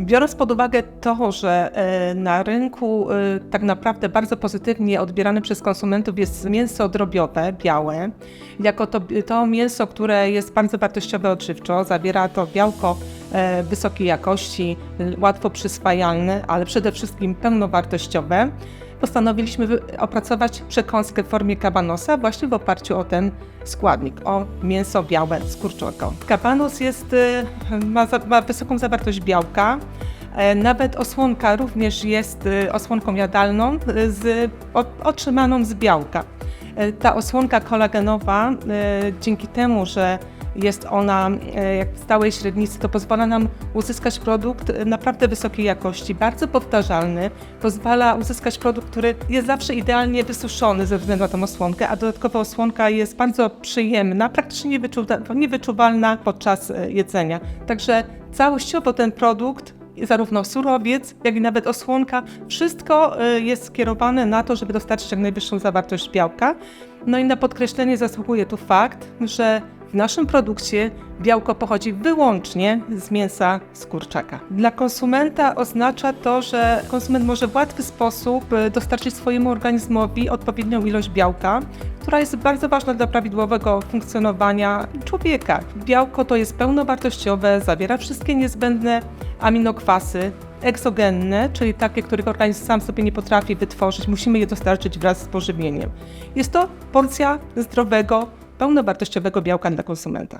Biorąc pod uwagę to, że e, na rynku e, tak naprawdę bardzo pozytywnie odbierane przez konsumentów jest mięso drobiowe, białe, jako to, to mięso, które jest bardzo wartościowe odżywczo, zawiera to białko e, wysokiej jakości, łatwo przyswajalne, ale przede wszystkim pełnowartościowe, postanowiliśmy opracować przekąskę w formie kabanosa właśnie w oparciu o ten składnik, o mięso białe z kurczaka. Kabanos jest, e, ma, ma wysoką zawartość białka, E, Nawet osłonka również jest e, osłonką jadalną z, otrzymaną z białka. Ta osłonka kolagenowa, dzięki temu, że jest ona e, jak w stałej średnicy, to pozwala nam uzyskać produkt e, naprawdę wysokiej jakości, bardzo powtarzalny, pozwala uzyskać produkt, który jest zawsze idealnie wysuszony ze względu na tą osłonkę, a dodatkowo osłonka jest bardzo przyjemna, praktycznie niewyczuwa- niewyczuwalna podczas e, jedzenia. Także całościowo ten produkt zarówno surowiec, jak i nawet osłonka, wszystko jest skierowane na to, żeby dostarczyć jak najwyższą zawartość białka. No i na podkreślenie zasługuje tu fakt, że w naszym produkcie białko pochodzi wyłącznie z mięsa z kurczaka. Dla konsumenta oznacza to, że konsument może w łatwy sposób y, dostarczyć swojemu organizmowi odpowiednią ilość białka, która jest bardzo ważna dla prawidłowego funkcjonowania człowieka. Białko to jest pełnowartościowe, zawiera wszystkie niezbędne aminokwasy egzogenne, czyli takie, których organizm sam sobie nie potrafi wytworzyć, musimy je dostarczyć wraz z pożywieniem. Jest to porcja zdrowego, pełnowartościowego białka dla konsumenta.